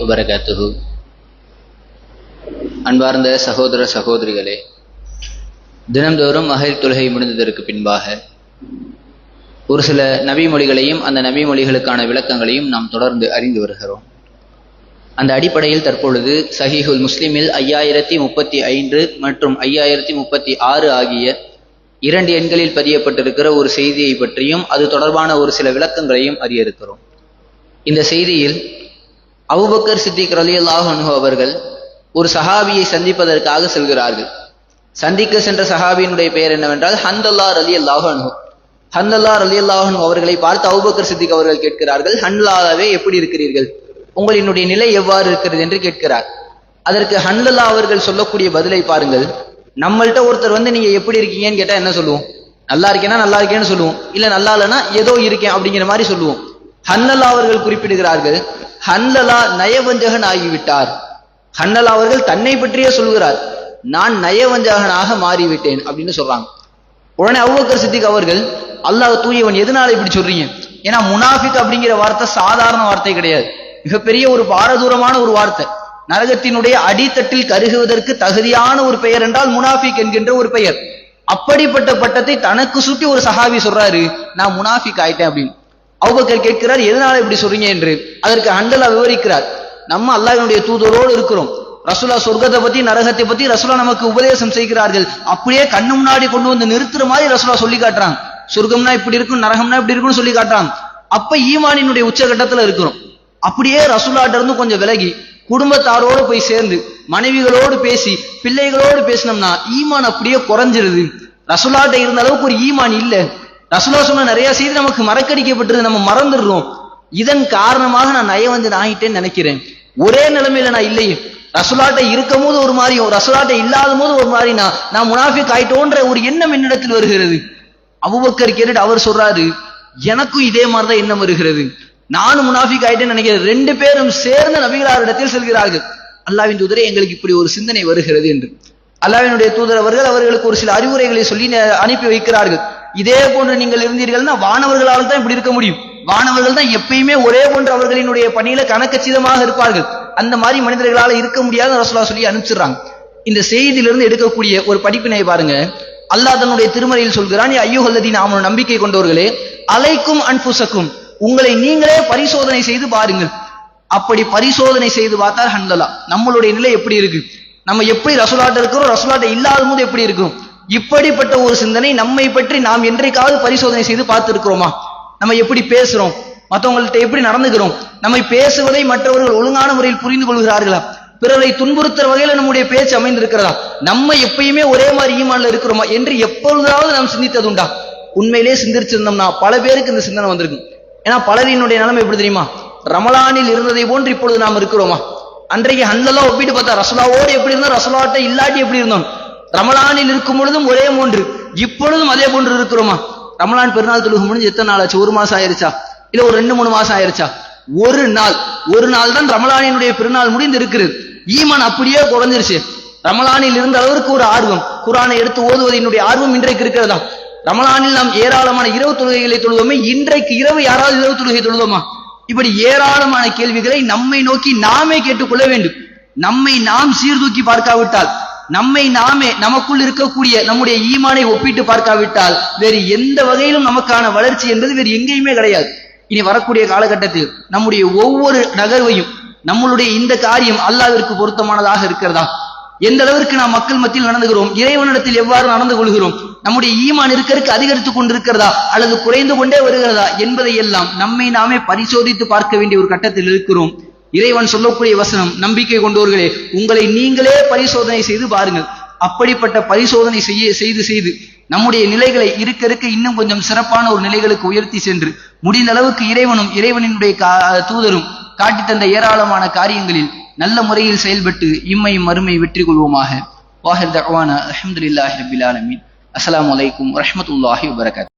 வபரகாத்துஹு அன்பார்ந்த சகோதர சகோதரிகளே தினந்தோறும் மகளிர் தொழுகை முடிந்ததற்கு பின்பாக ஒரு சில நபிமொழிகளையும் அந்த நபிமொழிகளுக்கான விளக்கங்களையும் நாம் தொடர்ந்து அறிந்து வருகிறோம். அந்த அடிப்படையில் தற்பொழுது சஹீஹுல் முஸ்லிமில் ஐயாயிரத்தி முப்பத்தி ஐந்து மற்றும் ஐயாயிரத்தி முப்பத்தி ஆறு ஆகிய இரண்டு எண்களில் பதியப்பட்டிருக்கிற ஒரு செய்தியை பற்றியும் அது தொடர்பான ஒரு சில விளக்கங்களையும் அறிய இருக்கிறோம். இந்த செய்தியில் அபுபக்கர் சித்திக் ரலி அல்லாஹு அவர்கள் ஒரு சஹாபியை சந்திப்பதற்காக செல்கிறார்கள். சந்திக்க சென்ற சஹாபியினுடைய பெயர் என்னவென்றால் ஹந்தல்லா அலி அல்லாஹு ஹந்தல்லா அலி அல்லாஹு அவர்களை பார்த்து அவுபக்கர் சித்திக் அவர்கள் கேட்கிறார்கள் ஹன்லாவே எப்படி இருக்கிறீர்கள்? உங்களினுடைய நிலை எவ்வாறு இருக்கிறது என்று கேட்கிறார். அதற்கு ஹன்லல்லா அவர்கள் சொல்லக்கூடிய பதிலை பாருங்கள். நம்மள்ட்ட ஒருத்தர் வந்து நீங்க எப்படி இருக்கீங்கன்னு கேட்டா என்ன சொல்லுவோம்? நல்லா இருக்கேன்னா நல்லா இருக்கேன்னு சொல்லுவோம். இல்ல நல்லா இல்லைன்னா ஏதோ இருக்கேன் அப்படிங்கிற மாதிரி சொல்லுவோம். ஹன்னலா அவர்கள் குறிப்பிடுகிறார்கள் ஹன்னலா நயவஞ்சகன் ஆகிவிட்டார் ஹன்னலா அவர்கள் தன்னை பற்றியே சொல்கிறார் நான் நயவஞ்சகனாக மாறிவிட்டேன் அப்படின்னு சொல்றாங்க. உடனே அவ்வக்கர் சித்திக் அவர்கள் அல்லாஹ் தூயவன் எதனால இப்படி சொல்றீங்க? ஏன்னா முனாஃபிக் அப்படிங்கிற வார்த்தை சாதாரண வார்த்தை கிடையாது. மிகப்பெரிய ஒரு பாரதூரமான ஒரு வார்த்தை. நரகத்தினுடைய அடித்தட்டில் கருகுவதற்கு தகுதியான ஒரு பெயர் என்றால் முனாஃபிக் என்கின்ற ஒரு பெயர். அப்படிப்பட்ட பட்டத்தை தனக்கு சுட்டி ஒரு சஹாபி சொல்றாரு நான் முனாஃபிக் ஆயிட்டேன் அப்படின்னு. அவுபக்கர் கேட்கிறார் எதனால இப்படி சொல்றீங்க? என்று. அதற்கு ஹண்டலா விவரிக்கிறார் நம்ம அல்லாஹினுடைய தூதரோடு இருக்கிறோம். ரசுல்லா சொர்க்கத்தை பத்தி நரகத்தை பத்தி ரசுலா நமக்கு உபதேசம் செய்கிறார்கள். அப்படியே கண்ணு முன்னாடி கொண்டு வந்து நிறுத்துற மாதிரி ரசுலா சொல்லி காட்டுறாங்க. சொர்க்கம்னா இப்படி இருக்கும் நரகம்னா இப்படி இருக்கும்னு சொல்லி காட்டுறாங்க. அப்ப ஈமானினுடைய உச்சகட்டத்துல இருக்கிறோம். அப்படியே ரசுல்லாட்ட இருந்து கொஞ்சம் விலகி குடும்பத்தாரோடு போய் சேர்ந்து மனைவிகளோடு பேசி பிள்ளைகளோடு பேசினோம்னா ஈமான் அப்படியே குறைஞ்சிருது. ரசுல்லாட்ட இருந்த அளவுக்கு ஒரு ஈமான் இல்லை. ரசுல்லா சொன்ன நிறைய செய்தி நமக்கு மறக்கடிக்கப்பட்டது நம்ம மறந்துடுறோம். இதன் காரணமாக நான் நயவஞ்சன் ஆகிட்டேன்னு நினைக்கிறேன். ஒரே நிலைமையில நான் இல்லையே. ரசுலாட்டை இருக்கும் போது ஒரு மாதிரியும் ரசுலாட்டை இல்லாத போது ஒரு மாதிரி நான் நான் முனாஃபிக் ஆயிட்டோன்ற ஒரு எண்ணம் என்னிடத்தில் வருகிறது. அபுபக்கர் கேட்டுட்டு அவர் சொல்றாரு எனக்கும் இதே மாதிரிதான் எண்ணம் வருகிறது. நானும் முனாஃபிக் ஆயிட்டேன்னு நினைக்கிறேன். ரெண்டு பேரும் சேர்ந்து நபிகளாரிடத்தில் செல்கிறார்கள் அல்லாவின் தூதரே எங்களுக்கு இப்படி ஒரு சிந்தனை வருகிறது என்று. அல்லாவினுடைய தூதர் அவர்கள் அவர்களுக்கு ஒரு சில அறிவுரைகளை சொல்லி அனுப்பி வைக்கிறார்கள். இதே போன்று நீங்கள் இருந்தீர்கள்னா வானவர்களால் தான் இப்படி இருக்க முடியும். வானவர்கள் தான் எப்பயுமே ஒரே போன்று அவர்களினுடைய பணியில கணக்கச்சிதமாக இருப்பார்கள். அந்த மாதிரி மனிதர்களால் இருக்க முடியாத ரசோலா சொல்லி அனுப்பிச்சிடுறாங்க. இந்த செய்தியிலிருந்து எடுக்கக்கூடிய ஒரு படிப்பினை பாருங்க. அல்லாஹ் தன்னுடைய திருமறையில் சொல்கிறான் ஐயோஹல்லதி நாம நம்பிக்கை கொண்டவர்களே அலைக்கும் அன்புசக்கும் உங்களை நீங்களே பரிசோதனை செய்து பாருங்கள். அப்படி பரிசோதனை செய்து பார்த்தால் ஹன்லலா நம்மளுடைய நிலை எப்படி இருக்கு? நம்ம எப்படி ரசோலாட்ட இருக்கிறோம்? ரசோலாட்ட இல்லாத போது எப்படி இருக்கும்? இப்படிப்பட்ட ஒரு சிந்தனை நம்மை பற்றி நாம் என்றைக்காவது பரிசோதனை செய்து பார்த்திருக்கிறோமா? நம்ம எப்படி பேசுறோம்? மற்றவங்கள்ட்ட எப்படி நடந்துக்கிறோம்? நம்மை பேசுவதை மற்றவர்கள் ஒழுங்கான முறையில் புரிந்து கொள்கிறார்களா? பிறரை துன்புறுத்துற வகையில் நம்முடைய பேச்சு அமைந்திருக்கிறதா? நம்ம எப்பயுமே ஒரே மாதிரி ஈமான்ல இருக்கிறோமா என்று எப்பொழுதாவது நாம் சிந்தித்தது உண்டா உண்மையிலே சிந்திச்சிருந்தோம்னா பல பேருக்கு இந்த சிந்தனை வந்திருக்கும். ஏன்னா பலரினுடைய நிலைமை எப்படி தெரியுமா? ரமலானில் இருந்ததை போன்று இப்பொழுது நாம் இருக்கிறோமா? அன்றைக்கு ஹன்னெல்லாம் ஒப்பிட்டு பார்த்தா ரசலாவோடு எப்படி இருந்தோம் ரசோலாட்ட இல்லாட்டி எப்படி இருந்தோம் ரமலானில் இருக்கும் பொழுதும் ஒரே மூன்று. இப்பொழுதும் அதே போன்று இருக்கிறோமா? ரமலான் பெருநாள் தொழுகும் முடிஞ்சு எத்தனை நாள் ஆச்சு? ஒரு மாசம் ஆயிருச்சா? இல்ல ஒரு ரெண்டு மூணு மாசம் ஆயிருச்சா? ஒரு நாள். ஒரு நாள் தான் ரமலானினுடைய பெருநாள் முடிந்து இருக்கிறது ஈமான் அப்படியே குறைஞ்சிருச்சு. ரமலானில் இருந்த அளவிற்கு ஒரு ஆர்வம். குரானை எடுத்து ஓதுவது என்னுடைய ஆர்வம் இன்றைக்கு இருக்கிறதா? ரமலானில் நாம் ஏராளமான இரவு தொழுகைகளை தொழுவோமே. இன்றைக்கு இரவு யாராவது இரவு தொழுகை தொழுவோமா? இப்படி ஏராளமான கேள்விகளை நம்மை நோக்கி நாமே கேட்டுக்கொள்ள வேண்டும். நம்மை நாம் சீர்தூக்கி பார்க்காவிட்டால் நம்மை நாமே நமக்குள் இருக்கக்கூடிய நம்முடைய ஈமானை ஒப்பிட்டு பார்க்காவிட்டால் வேறு எந்த வகையிலும் நமக்கான வளர்ச்சி என்பது வேறு எங்கேயுமே கிடையாது. இனி வரக்கூடிய காலகட்டத்தில் நம்முடைய ஒவ்வொரு நகர்வையும் நம்மளுடைய இந்த காரியம் அல்லாவிற்கு பொருத்தமானதாக இருக்கிறதா? எந்த அளவிற்கு நாம் மக்கள் மத்தியில் நடந்துகிறோம்? இறைவனிடத்தில் எவ்வாறு நடந்து கொள்கிறோம்? நம்முடைய ஈமான் இருக்கிறதுக்கு அதிகரித்துக் கொண்டிருக்கிறதா? அல்லது குறைந்து கொண்டே வருகிறதா? என்பதை எல்லாம் நம்மை நாமே பரிசோதித்து பார்க்க வேண்டிய ஒரு கட்டத்தில் இருக்கிறோம். இறைவன் சொல்லக்கூடிய வசனம் நம்பிக்கை கொண்டோர்களே உங்களை நீங்களே பரிசோதனை செய்து பாருங்கள். அப்படிப்பட்ட பரிசோதனை செய்ய செய்து செய்து நம்முடைய நிலைகளை இருக்க இருக்க இன்னும் கொஞ்சம் சிறப்பான ஒரு நிலைகளுக்கு உயர்த்தி சென்று முடிந்த அளவுக்கு இறைவனும் இறைவனினுடைய தூதரும் காட்டி தந்த ஏராளமான காரியங்களில் நல்ல முறையில் செயல்பட்டு இம்மையும் மறுமை வெற்றி கொள்வோமாக. வாஹர் தகவான அஹமதுல்லாஹி ரபில் ஆலமீன். அஸ்லாம் வலைக்கும் வரமத்துல்லாஹி வபரகாத்.